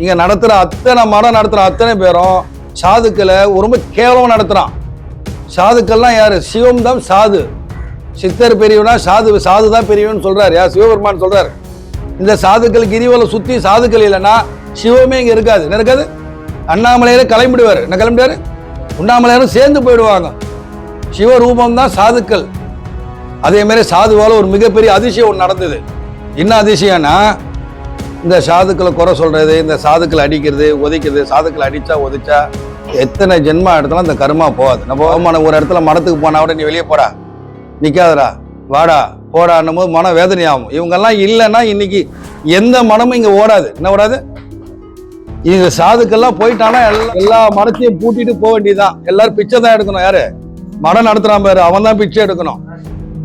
இங்கே நடத்துகிற அத்தனை மடம் நடத்துகிற அத்தனை பேரும் சாதுக்களை ரொம்ப கேவலம் நடத்துகிறான் சாதுக்கள்லாம் யார்? சிவம் தான் சாது. சித்தர் பெரியவனா சாது சாது தான் பெரியவன் சொல்கிறார் யார்? சிவபெருமான் சொல்கிறார் இந்த சாதுக்கள் கிரிவலை சுற்றி சாதுக்கள் இல்லைன்னா சிவமே இங்கே இருக்காது. என்ன இருக்காது? அண்ணாமலையில் கிளம்பிடுவார். என்ன கிளம்பிடுவார் உண்ணாமலையாரும் சேர்ந்து போயிடுவாங்க. சிவரூபம் தான் சாதுக்கள். அதே மாதிரி சாதுவால் ஒரு மிகப்பெரிய அதிசயம் ஒன்று நடந்தது. என்ன அதிசயம்னா இந்த சாதுக்களை குறை சொல்கிறது இந்த சாதுக்களை அடிக்கிறது உதைக்கிறது சாதுக்களை அடித்தா உதைச்சா எத்தனை ஜென்மா எடுத்தாலும் அந்த கருமா போகாது. நம்ம அவமான ஒரு இடத்துல மடத்துக்கு போனா கூட நீ வெளியே போடா. நிக்காதடா. வாடா. போடான்னும் போது மன வேதனையாகும் இவங்கெல்லாம் இல்லைன்னா இன்னைக்கு எந்த மனமும் இங்கே ஓடாது. என்ன ஓடாது? இங்க சாதுக்கெல்லாம் போயிட்டானா எல்லா எல்லா மடத்தையும் பூட்டிட்டு போக வேண்டியதுதான். எல்லாரும் பிச்சை தான் எடுக்கணும். யாரு? மடம் நடத்துறான் பாரு. அவன் தான் பிச்சை எடுக்கணும்.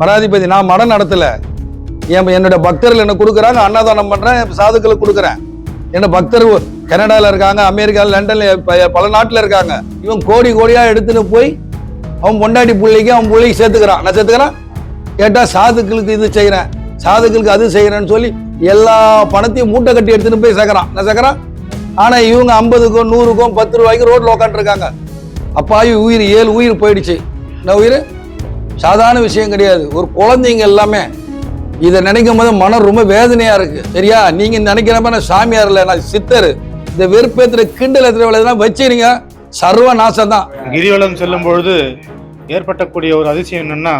மடாதிபதி நான் மடம் நடத்தலை. என் என்னோட பக்தர்கள் என்ன கொடுக்குறாங்க அன்னதானம் பண்ணுறேன் சாதுக்களுக்கு கொடுக்குறேன். என்ன பக்தர் கனடாவில் இருக்காங்க அமெரிக்கா லண்டன்ல பல நாட்டில் இருக்காங்க. இவன் கோடி கோடியாக எடுத்துன்னு போய் அவன் பொண்டாட்டி பிள்ளைக்கு அவன் பிள்ளைக்கு சேர்த்துக்கிறான். நான் சேர்த்துக்கிறேன்? கேட்டால் சாதுக்களுக்கு இது செய்கிறேன் சாதுக்களுக்கு அது செய்கிறேன்னு சொல்லி எல்லா பணத்தையும் மூட்டை கட்டி எடுத்துன்னு போய் சேர்க்குறான். நான் சேர்க்கறான்? ஆனால் இவங்க ஐம்பதுக்கும் நூறுக்கும் பத்து ரூபாய்க்கு ரோட்டில் உட்காந்துருக்காங்க அப்பாவி உயிர் ஏழு உயிர் போயிடுச்சு. என்ன உயிர்? சாதாரண விஷயம் கிடையாது. ஒரு குழந்தைங்க எல்லாமே இதை நினைக்கும் போது மனம் ரொம்ப வேதனையா இருக்கு. சரியா? நீங்க நினைக்கிற மாதிரி நான் சாமியார் இல்லை நான் சித்தர். இந்த வெறுப்பேத்துற கிண்டல் எத்தனை வேலையெல்லாம் வச்சுக்கிறீங்க? சர்வ நாசம் தான். கிரிவலம் செல்லும் பொழுது ஏற்பட்டக்கூடிய ஒரு அதிசயம் என்னன்னா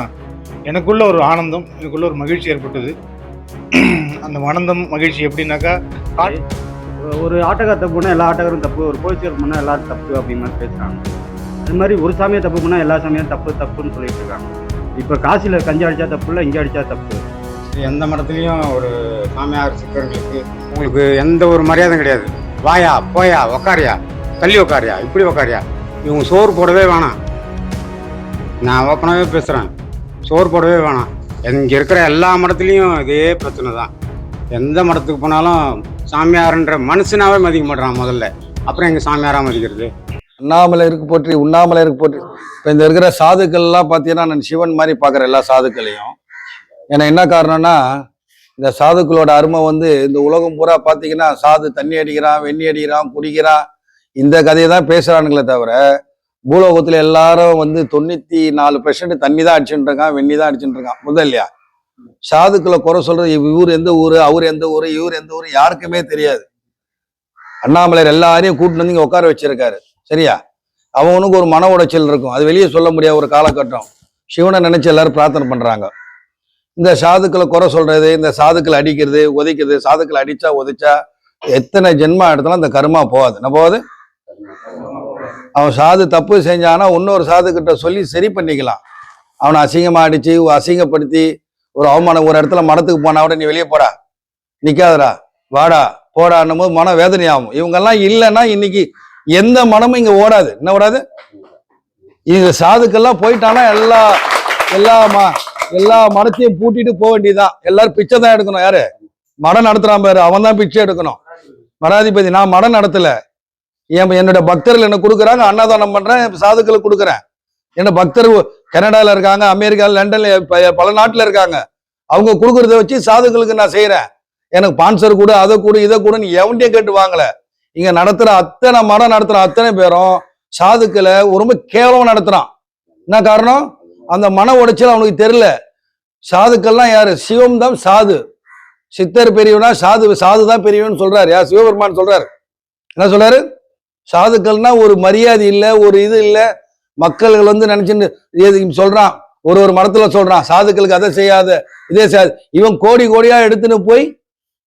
எனக்குள்ள ஒரு ஆனந்தம் எனக்குள்ள ஒரு மகிழ்ச்சி ஏற்பட்டது. அந்த ஆனந்தம் மகிழ்ச்சி எப்படின்னாக்கா ஒரு ஆட்டக்கார தப்பு பண்ணால் எல்லா ஆட்டக்காரும் தப்பு ஒரு போலீஸ்கார் பண்ணால் எல்லாரும் தப்பு அப்படிங்கிற மாதிரி பேசுகிறாங்க அது மாதிரி ஒரு சாமியை தப்பு பண்ணால் எல்லா சாமியும் தப்பு தப்புன்னு சொல்லிட்டு இருக்காங்க. இப்போ காசியில் கஞ்சி அடித்தா தப்பு இல்லை இங்கே அடித்தா தப்பு. எந்த மடத்துலையும் ஒரு சாமியார் சிக்கர்களுக்கு உங்களுக்கு எந்த ஒரு மரியாதையும் கிடையாது. வாயா போயா உக்காரியா தள்ளி உக்காரியா இப்படி உக்காரியா? இவங்க சோறு போடவே வேணாம். நான் ஓப்பனாகவே பேசுகிறேன் சோறு போடவே வேணாம். இங்கே இருக்கிற எல்லா மடத்துலையும் இதே பிரச்சனை தான். எந்த மடத்துக்கு போனாலும் சாமியார்ன்ற மனுஷனாவே மதிக்க மாட்டேறான் முதல்ல. அப்புறம் எங்கள் சாமியாராக மதிக்கிறது? அண்ணாமலையருக்கு போற்றி உண்ணாமலையருக்கு போற்றி. இப்போ இந்த இருக்கிற சாதுக்கள்லாம் பார்த்தீங்கன்னா நான் சிவன் மாதிரி பார்க்குற எல்லா சாதுக்களையும் ஏன்னா என்ன காரணம்னா இந்த சாதுக்களோட அருமை வந்து இந்த உலகம் பூரா பார்த்தீங்கன்னா சாது தண்ணி அடிக்கிறான் வெண்ணி அடிக்கிறான் குடிக்கிறான். இந்த கதையை தான் பேசுகிறானுங்களே தவிர பூலோகத்தில் எல்லாரும் வந்து தொண்ணூற்றி நாலு பெர்சன்ட் தண்ணி தான் அடிச்சுட்டு இருக்கான் வெண்ணி தான் அடிச்சுட்டு இருக்கான். முதல் இல்லையா? சாதுக்களை குறை சொல்றது இவர் எந்த ஊர் அவர் எந்த ஊர் இவர் எந்த ஊர் யாருக்குமே தெரியாது. அண்ணாமலையர் எல்லாரையும் கூட்டிட்டு வந்து இங்கே உட்கார வச்சிருக்காரு. சரியா? அவனுக்கு ஒரு மன உடைச்சல் இருக்கும். அது வெளியே சொல்ல முடியாத ஒரு காலகட்டம். சிவனை நினைச்சு எல்லாரும் பிரார்த்தனை பண்றாங்க. இந்த சாதுக்களை குறை சொல்றது இந்த சாதுக்களை அடிக்கிறது உதைக்கிறது சாதுக்களை அடிச்சா உதைச்சா எத்தனை ஜென்மா எடுத்தாலும் அந்த கருமா போகாது. என்ன போகாது? அவன் சாது தப்பு செஞ்சானா இன்னொரு சாது கிட்ட சொல்லி சரி பண்ணிக்கலாம். அவனை அசிங்கமா அடிச்சு அசிங்கப்படுத்தி ஒரு அவமானம் ஒரு இடத்துல மடத்துக்கு போனா கூட நீ வெளியே போடா. நிக்காதடா. வாடா போடான்னும் போது மன வேதனையாகும். இவங்கெல்லாம் இல்லைன்னா இன்னைக்கு எந்த மனமும் இங்க ஓடாது. என்ன ஓடாது? இந்த சாதுக்கெல்லாம் போயிட்டானா எல்லா எல்லா ம எல்லா மடத்தையும் பூட்டிட்டு போக வேண்டியதுதான். எல்லாரும் பிச்சை தான் எடுக்கணும் யாரு? மடம் நடத்துறான் பாரு அவன் தான் பிச்சை எடுக்கணும். மடாதிபதி நான் மடம் நடத்தல. என் என்னோட பக்தர்கள் என்ன கொடுக்குறாங்க அன்னதானம் பண்றேன் சாதுக்களுக்கு கொடுக்குறேன். என்ன பக்தர் கனடால இருக்காங்க அமெரிக்கால லண்டன்ல பல நாட்டுல இருக்காங்க. அவங்க கொடுக்கறத வச்சு சாதுக்களுக்கு நான் செய்யறேன் எனக்கு பான்சர் கூட அதை கூட இதை கூட நீ எவன்டையும் கேட்டு வாங்கல. இங்க நடத்துற அத்தனை மடம் நடத்துற அத்தனை பேரும் சாதுக்களை ரொம்ப கேவலம் நடத்துறான். என்ன காரணம்? அந்த மன உடைச்சல் அவனுக்கு தெரியல. சாதுக்கள்லாம் யாரு? சிவம் தான் சாது. சித்தர் பெரியவனா சாது சாது தான் பெரியவன் சொல்றாரு. யார்? சிவபெருமான் சொல்றாரு. என்ன சொல்றாரு? சாதுக்கள்னா ஒரு மரியாதை இல்லை ஒரு இது இல்லை. மக்கள்கள் வந்து நினைச்சுட்டு இது சொல்றான். ஒரு ஒரு மரத்துல சொல்றான். சாதுக்களுக்கு அதை செய்யாத இதே செய்யாது. இவன் கோடி கோடியா எடுத்துன்னு போய்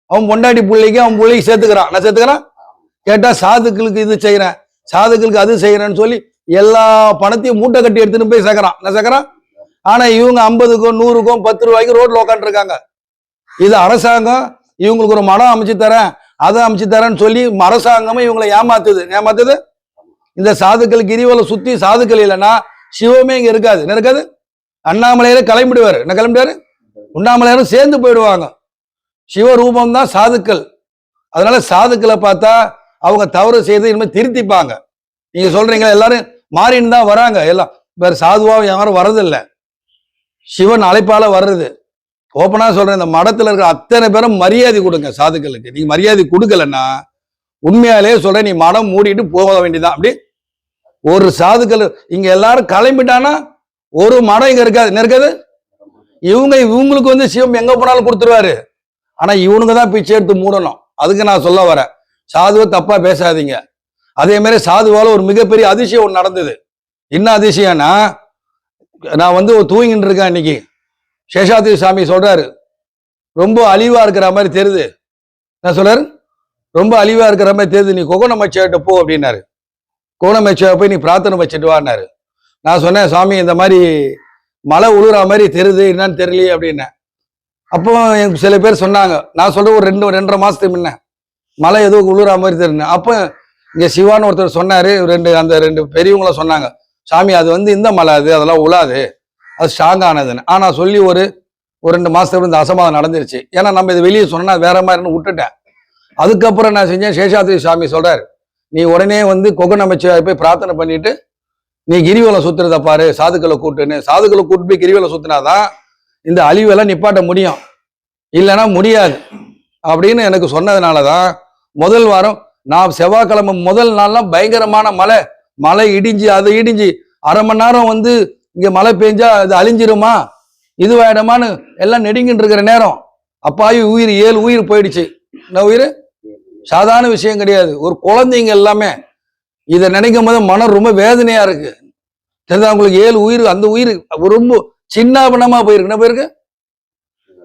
அவன் பொண்டாட்டி பிள்ளைக்கு அவன் பிள்ளைக்கு சேர்த்துக்கிறான். நான் சேர்த்துக்கிறான்? கேட்டா சாதுக்களுக்கு இது செய்யறேன். சாதுக்களுக்கு அது செய்யறேன்னு சொல்லி எல்லா பணத்தையும் மூட்டை கட்டி எடுத்துன்னு போய் சேர்க்கறான் நான் சேர்க்கறான் ஆனா இவங்க ஐம்பதுக்கும் நூறுக்கும் பத்து ரூபாய்க்கு ரோட்ல உட்காந்துருக்காங்க இது அரசாங்கம் இவங்களுக்கு ஒரு மடம் அமைச்சு தரேன் அதை அமைச்சு தரேன்னு சொல்லி அரசாங்கமும் இவங்களை ஏமாத்துது. ஏமாத்துது? இந்த சாதுக்கள் கிரிவலம் சுத்தி சாதுக்கள் இல்லைன்னா சிவமே இங்க இருக்காது. என்ன இருக்காது? அண்ணாமலையில கிளம்பிடுவாரு. என்ன கிளம்பிடுவாரு உண்ணாமலையாரும் சேர்ந்து போயிடுவாங்க. சிவரூபம் தான் சாதுக்கள். அதனால சாதுக்களை பார்த்தா அவங்க தவறு செய்து இனிமேல் திருத்திப்பாங்க. நீங்க சொல்றீங்களா எல்லாரும்? மாறின்னு தான் வராங்க. எல்லாம் வேற சாதுவாக யாரும் வர்றதில்ல. சிவன் அழைப்பால வர்றது. ஓப்பனாக சொல்றேன் இந்த மடத்துல இருக்கிற அத்தனை பேரும் மரியாதை கொடுங்க சாதுக்களுக்கு. நீங்கள் மரியாதை கொடுக்கலன்னா உண்மையாலே சொல்றேன் நீ மடம் மூடிட்டு போக வேண்டியதான் அப்படி ஒரு சாதுக்கள் இங்க எல்லாரும் கிளம்பிட்டானா ஒரு மடம் இங்க இருக்காது. என்ன இருக்காது? இவங்க இவங்களுக்கு வந்து சிவம் எங்க போனாலும் கொடுத்துருவாரு. ஆனா இவனுங்க தான் பிச்சை எடுத்து மூடணும். அதுக்கு நான் சொல்ல வரேன். சாதுவை தப்பா பேசாதீங்க. அதே மாதிரி சாதுவால் ஒரு மிகப்பெரிய அதிசயம் ஒன்று நடந்தது. என்ன அதிசயம்னா நான் வந்து ஒரு தூங்கிட்டு இருக்கேன் இன்னைக்கு. சேஷாத்ரி சாமி சொல்றாரு ரொம்ப அழிவா இருக்கிற மாதிரி தெரியுது. நான் சொல்றாரு? ரொம்ப அழிவா இருக்கிற மாதிரி தெரியுது நீ கொகனமச்சியாட்ட போ அப்படின்னாரு. கோணமச்சியா போய் நீ பிரார்த்தனை வச்சுட்டு வான்னாரு நான் சொன்னேன் சாமி இந்த மாதிரி மழை உழுற மாதிரி தெரியுது என்னன்னு தெரியலையே அப்படின்னேன் அப்போ எனக்கு சில பேர் சொன்னாங்க நான் சொல்ற ஒரு ரெண்டு ரெண்டரை மாசத்துக்கு முன்ன மழை ஏதோ உழுற மாதிரி தெரியுது அப்போ இங்கே சிவான்னு ஒருத்தர் சொன்னார் ரெண்டு அந்த ரெண்டு பெரியவங்களும் சொன்னாங்க. சாமி அது வந்து இந்த மலை அது அதெல்லாம் உலாது அது ஸ்ட்ராங் ஆனதுன்னு ஆனால் சொல்லி ஒரு ஒரு ரெண்டு மாதத்துக்கு இந்த அசமாதம் நடந்துருச்சு. ஏன்னா நம்ம இது வெளியே சொன்னால் வேற மாதிரின்னு விட்டுட்டேன். அதுக்கப்புறம் நான் செஞ்சேன் சேஷாத்ரி சாமி சொல்கிறார் நீ உடனே வந்து கொகன் அமைச்சர் போய் பிரார்த்தனை பண்ணிட்டு நீ கிரிவலம் சுத்துறத பாரு சாதுக்களை கூட்டுன்னு. சாதுக்களை கூட்டு போய் கிரிவலம் சுத்தினாதான் இந்த அழிவெல்லாம் நிப்பாட்ட முடியும். இல்லைன்னா முடியாது. அப்படின்னு எனக்கு சொன்னதுனால தான் முதல் வாரம் நான் செவ்வாய்க்கிழமை முதல் நாள்லாம் பயங்கரமான மழை. மழை இடிஞ்சு அது இடிஞ்சு அரை மணி நேரம் வந்து இங்கே மழை பெஞ்சா அது அழிஞ்சிருமா? இதுவாயிடமான்னு எல்லாம் நெடுங்கிட்டு இருக்கிற நேரம். அப்பாயி உயிர் ஏழு உயிர் போயிடுச்சு. என்ன உயிர்? சாதாரண விஷயம் கிடையாது. ஒரு குழந்தைங்க எல்லாமே இதை நினைக்கும் போது மனம் ரொம்ப வேதனையா இருக்கு. தெரிஞ்சா உங்களுக்கு? ஏழு உயிர் அந்த உயிர் ரொம்ப சின்னாபனமா போயிருக்கு. என்ன போயிருக்கு?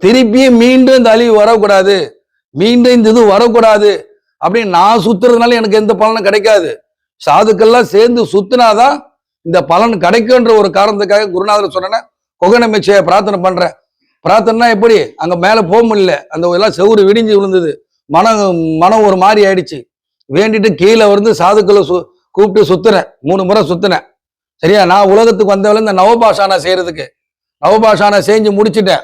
திருப்பியும் மீண்டும் இந்த அழிவு வரக்கூடாது. மீண்டும் இந்த இது வரக்கூடாது. அப்படின்னு நான் சுத்துறதுனால எனக்கு எந்த பலனும் கிடைக்காது. சாதுக்கள்லாம் சேர்ந்து சுத்தினாதான் இந்த பலன் கிடைக்குன்ற ஒரு காரணத்துக்காக குருநாதர் சொன்னேன் குகனமிச்சைய பிரார்த்தனை பண்றேன். பிரார்த்தனைனா எப்படி? அங்க மேல போக முடியல. அந்த எல்லாம் செவுரு விடிஞ்சு விழுந்தது. மனம் மனம் ஒரு மாதிரி ஆயிடுச்சு. வேண்டிட்டு கீழே வந்து சாதுக்களை சு கூப்பிட்டு சுத்துறேன். மூணு முறை சுத்தினேன். சரியா? நான் உலகத்துக்கு வந்தவள இந்த நவபாஷானா செய்யறதுக்கு. நவபாஷானா செஞ்சு முடிச்சிட்டேன்.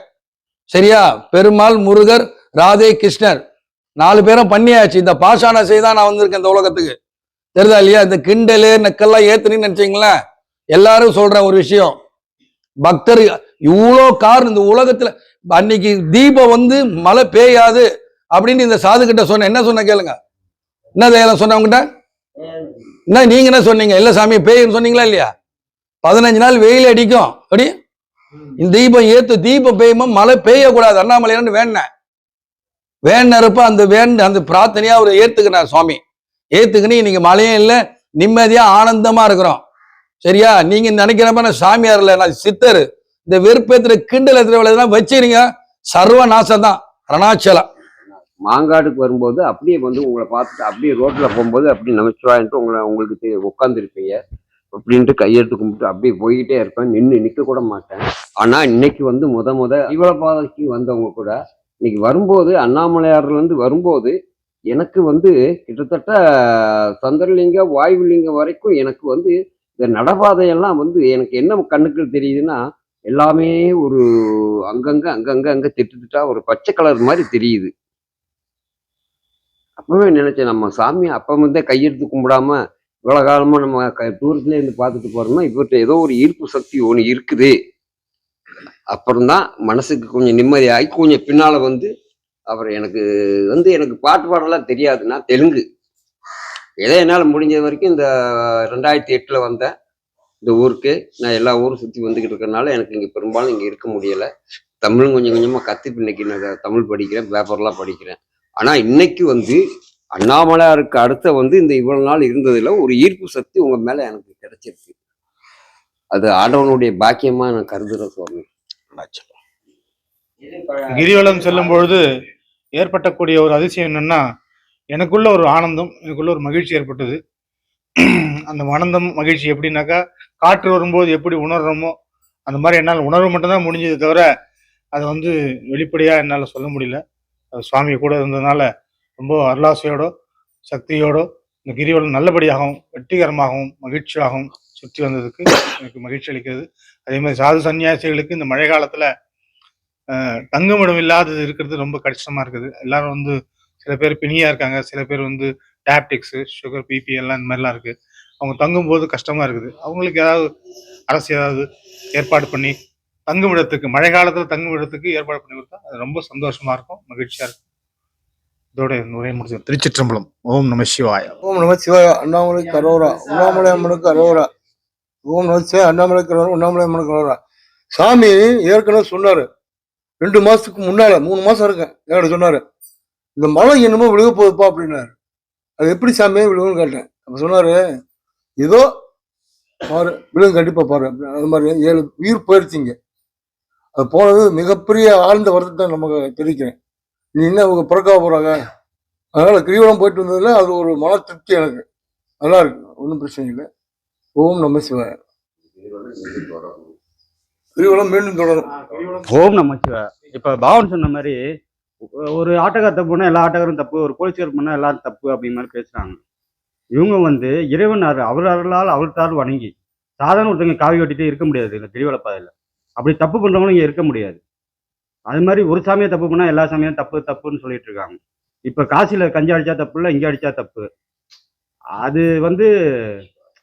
சரியா? பெருமாள் முருகர் ராதே கிருஷ்ணர். நாலு பேரும் பண்ணியாச்சு. இந்த பாஷான செய்தான் நான் வந்திருக்கேன் இந்த உலகத்துக்கு. தெரிதா இல்லையா? இந்த கிண்டலு நக்கெல்லாம் ஏத்துனீங்கன்னு நினைச்சீங்களேன் எல்லாரும் சொல்ற ஒரு விஷயம். பக்தர் இவ்வளோ கார் இந்த உலகத்துல அன்னைக்கு தீபம் வந்து மழை பெய்யாது அப்படின்னு இந்த சாது கிட்ட சொன்னேன் என்ன சொன்ன கேளுங்க. என்ன தேலம் சொன்ன உங்ககிட்ட என்ன நீங்க என்ன சொன்னீங்க? இல்ல சாமி பேய்ன்னு சொன்னீங்களா இல்லையா? பதினஞ்சு நாள் வெயில் அடிக்கும். அப்படி இந்த தீபம் ஏத்து தீபம் பெய்யுமோ மழை பெய்யக்கூடாது. அண்ணாமலையான்னு வேணேன் வேண்டறப்ப அந்த வேண்ட அந்த பிரார்த்தனையா அவர் ஏத்துக்கினார் சுவாமி. ஏத்துக்கினு இன்னைக்கு மழையும் இல்லை நிம்மதியா ஆனந்தமா இருக்கிறோம். சரியா? நீங்க நினைக்கிறப்ப நான் சாமியார் இல்லை நான் சித்தர். இந்த வெறுப்பேத்துல கிண்டல் எத்தனை வச்சிருங்க. சர்வ நாசம் தான் அருணாச்சலம். மாங்காடுக்கு வரும்போது அப்படியே வந்து உங்களை பார்த்துட்டு அப்படியே ரோட்ல போகும்போது அப்படி நமச்சிவாயன்ட்டு உங்களை உங்களுக்கு உட்காந்துருப்பீங்க அப்படின்ட்டு கையெடுத்து கும்பிட்டு அப்படியே போய்கிட்டே இருப்பேன் நின்று நிற்க கூட மாட்டேன். ஆனால் இன்னைக்கு வந்து முத முத பாதைக்கு வந்தவங்க கூட இன்னைக்கு வரும்போது அண்ணாமலையார்லேருந்து வரும்போது எனக்கு வந்து கிட்டத்தட்ட சந்திரலிங்கம் வாயுலிங்கம் வரைக்கும் எனக்கு வந்து இந்த நடபாதையெல்லாம் வந்து எனக்கு என்ன கண்ணுக்கு தெரியுதுன்னா எல்லாமே ஒரு அங்கங்கே அங்கங்கே அங்கே திட்டு திட்டா ஒரு பச்சை கலர் மாதிரி தெரியுது. அப்பவே நினைச்சேன் நம்ம சாமி அப்போ வந்து கையெடுத்து கும்பிடாம இவ்வளோ காலமாக நம்ம க- தூரத்துலேருந்து பார்த்துட்டு போகிறோம்னா இப்போ ஏதோ ஒரு ஈர்ப்பு சக்தி ஒன்று இருக்குது. அப்புறம்தான் மனசுக்கு கொஞ்சம் நிம்மதியாகி கொஞ்சம் பின்னால வந்து அப்புறம் எனக்கு வந்து எனக்கு பாட்டு பாடலாம் தெரியாது நான் தெலுங்கு. ஏதோ என்னால் முடிஞ்ச வரைக்கும் இந்த ரெண்டாயிரத்தி எட்டில் வந்தேன் இந்த ஊருக்கு நான் எல்லா ஊரும் சுற்றி வந்துக்கிட்டு இருக்கிறனால எனக்கு இங்கே பெரும்பாலும் இங்கே இருக்க முடியலை. தமிழும் கொஞ்சம் கொஞ்சமாக கற்று இன்னைக்கு நான் தமிழ் படிக்கிறேன் பேப்பர்லாம் படிக்கிறேன். ஆனால் இன்னைக்கு வந்து அண்ணாமலையாருக்கு அடுத்த வந்து இந்த இவ்வளோ நாள் இருந்ததில் ஒரு ஈர்ப்பு சக்தி உங்கள் மேலே எனக்கு கிடைச்சிருக்கு. அது ஆண்டவனுடைய பாக்கியமாக நான் கருதுகிறேன் சுவாமி. கிரிவலம் செல்லும் பொழுது ஏற்பட்டக்கூடிய ஒரு அதிசயம் என்னன்னா எனக்குள்ள ஒரு ஆனந்தம் எனக்குள்ள ஒரு மகிழ்ச்சி ஏற்பட்டது. அந்த ஆனந்தம் மகிழ்ச்சி எப்படின்னாக்கா காற்று வரும்போது எப்படி உணர்றோமோ அந்த மாதிரி என்னால் உணர்வு மட்டும்தான் முடிஞ்சது தவிர அதை வந்து வெளிப்படையாக என்னால் சொல்ல முடியல. அது சுவாமி கூட இருந்ததுனால ரொம்ப அருளாசையோட சக்தியோட இந்த கிரிவலம் நல்லபடியாகவும் வெற்றிகரமாகவும் மகிழ்ச்சியாகவும் சுற்றி வந்ததுக்கு எனக்கு மகிழ்ச்சி அளிக்கிறது. அதே மாதிரி சாது சன்னியாசிகளுக்கு இந்த மழை காலத்துல தங்குமிடம் இல்லாதது இருக்கிறது ரொம்ப கஷ்டமா இருக்குது. எல்லாரும் வந்து சில பேர் பிணியா இருக்காங்க. சில பேர் வந்து டேப்டிக்ஸ் சுகர் பிபி எல்லாம் இந்த மாதிரிலாம் இருக்கு. அவங்க தங்கும்போது கஷ்டமா இருக்குது. அவங்களுக்கு ஏதாவது அரசு ஏதாவது ஏற்பாடு பண்ணி தங்குமிடத்துக்கு மழை காலத்துல தங்குமிடத்துக்கு ஏற்பாடு பண்ணி கொடுத்தா அது ரொம்ப சந்தோஷமா இருக்கும் மகிழ்ச்சியா இருக்கும். இதோட உரையை முடிச்சு திருச்சிற்றம்பலம். ஓம் நம சிவாய. ஓம் நம சிவாய. அண்ணாமலை கரோரா. அண்ணாமலை அம்மனுக்கு அரோரா. ஓம் நம அண்ணாமலை கரோரா உண்ணாமலை அம்மனுக்கு அரோரா சாமி ஏற்கனவே சொன்னார். ரெண்டு மாதத்துக்கு முன்னால் மூணு மாதம் இருக்கேன் என்கிட்ட சொன்னார்? இந்த மழை என்னமோ விழுக போகுதுப்பா அப்படின்னாரு. அது எப்படி சாமியே விழுகுன்னு கேட்டேன். அப்போ சொன்னார் ஏதோ பாரு விழுகும் கண்டிப்பாக பாரு. அது மாதிரி ஏழு உயிர் போயிடுச்சிங்க அது போனது மிகப்பெரிய ஆழ்ந்த வருத்தத்தை நமக்கு தெரிவிக்கிறேன். நீ என்ன அவங்க பிறக்க போகிறாங்க அதனால் கிரிவலம் போயிட்டு வந்ததில் அது ஒரு மன திருப்தி எனக்கு. நல்லா இருக்கு ஒன்றும் பிரச்சனை இல்லை. ஓம் நம சிவாய. கிரிவலம் மீண்டும் தொடரும். ஓம் நம்ம இப்போ பாவன் சொன்ன மாதிரி ஒரு ஆட்டக்கார தப்பு பண்ணால் எல்லா ஆட்டக்காரும் தப்பு ஒரு போலீஸ்கார் பண்ணால் எல்லாரும் தப்பு அப்படிங்கிற மாதிரி பேசுகிறாங்க இவங்க வந்து இறைவன் அரு- அவர் அருளால் அவர்த்தால் வணங்கி சாதாரண ஒருத்தங்க காவி வெட்டிட்டே இருக்க முடியாது இந்த கிரிவல பாதையில். அப்படி தப்பு பண்ணுறவங்களும் இங்கே இருக்க முடியாது. அது மாதிரி ஒரு சாமியை தப்பு பண்ணால் எல்லா சாமியும் தப்பு தப்புன்னு சொல்லிட்டு இருக்காங்க. இப்போ காசியில் கஞ்சி அடிச்சா தப்பு இல்லை இங்கே அடிச்சா தப்பு. அது வந்து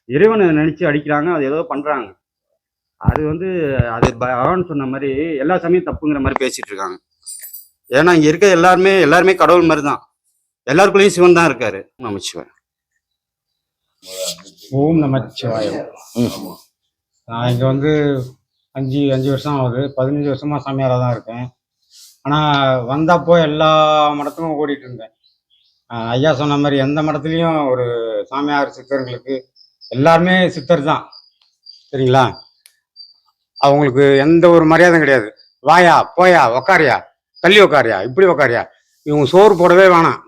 இறைவனை நினைச்சு அடிக்கிறாங்க அது ஏதோ பண்றாங்க. அது வந்து அது பகவான் சொன்ன மாதிரி எல்லா சாமியும் தப்புங்கிற மாதிரி பேசிட்டு இருக்காங்க. ஏன்னா இங்க இருக்க எல்லாருமே எல்லாருமே கடவுள் மாதிரி தான் எல்லாருக்குள்ளேயும் சிவன் தான் இருக்காரு. நமச்சிவன் ஓம் நமச்சிவாயம் நான் இங்கே வந்து அஞ்சு அஞ்சு வருஷம் ஆகுது. பதினஞ்சு வருஷமா சாமியாராக தான் இருக்கேன். ஆனால் வந்தப்போ எல்லா மடத்துக்கும் ஓடிட்டு இருந்தேன். ஐயா சொன்ன மாதிரி எந்த மடத்துலையும் ஒரு சாமியார் சித்தர்களுக்கு எல்லாருமே சித்தர் தான். சரிங்களா? அவங்களுக்கு எந்த ஒரு மரியாதையும் கிடையாது. வாயா போயா உக்காரியா தள்ளி உக்காரியா இப்படி உக்காரியா? இவங்க சோறு போடவே வேணாம்.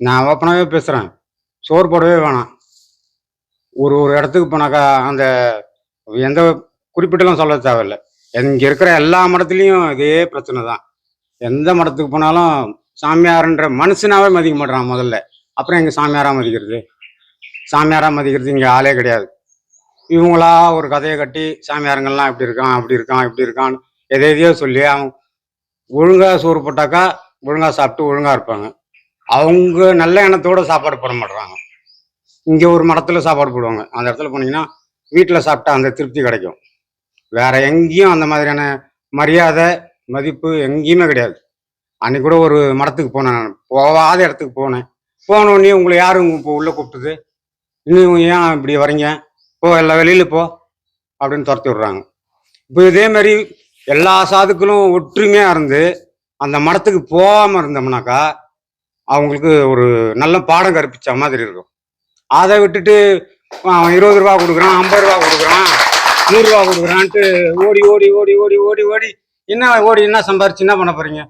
நான் ஓப்பனாகவே பேசுகிறேன் சோறு போடவே வேணாம். ஒரு ஒரு இடத்துக்கு போனாக்கா அந்த எந்த குறிப்பிட்டலாம் சொல்ல தேவையில்ல. இங்கே இருக்கிற எல்லா மடத்துலையும் இதே பிரச்சனை தான். எந்த மடத்துக்கு போனாலும் சாமியார்ன்ற மனுஷனாவே மதிக்க மாட்றான் முதல்ல. அப்புறம் எங்கள் சாமியாராக மதிக்கிறது? சாமியாராக மதிக்கிறது இங்கே ஆளே கிடையாது. இவங்களா ஒரு கதையை கட்டி சாமியாருங்கெல்லாம் இப்படி இருக்கான் அப்படி இருக்கான் இப்படி இருக்கான் எதை எதையோ சொல்லி அவன் ஒழுங்காக சோறு போட்டாக்கா ஒழுங்காக சாப்பிட்டு ஒழுங்காக இருப்பாங்க. அவங்க நல்ல எண்ணத்தோட சாப்பாடு போட மாட்டுறாங்க இங்கே ஒரு மடத்தில் சாப்பாடு போடுவாங்க. அந்த இடத்துல போனீங்கன்னா வீட்டில் சாப்பிட்டா அந்த திருப்தி கிடைக்கும். வேற எங்கேயும் அந்த மாதிரியான மரியாதை மதிப்பு எங்கேயுமே கிடையாது. அன்னைக்கு கூட ஒரு மடத்துக்கு போனேன் நான். போகாத இடத்துக்கு போனேன். போன உடனே உங்களை யாரும் இப்போ உள்ளே கூப்பிட்டுது? இன்னும் ஏன் இப்படி வரீங்க போ எல்லா வெளியில் போ அப்படின்னு துரத்தி விடுறாங்க. இப்போ இதே மாதிரி எல்லா சாதுக்களும் ஒற்றுமையாக இருந்து அந்த மடத்துக்கு போகாமல் இருந்தோம்னாக்கா அவங்களுக்கு ஒரு நல்ல பாடம் கற்பிச்ச மாதிரி இருக்கும். அதை விட்டுட்டு அவன் இருபது ரூபா கொடுக்குறான் ஐம்பது ரூபா கொடுக்குறான் நூறுரூவா கொடுக்குறான்ட்டு ஓடி ஓடி ஓடி ஓடி ஓடி ஓடி என்ன ஓடி என்ன சம்பாரிச்சு என்ன பண்ண போறீங்க?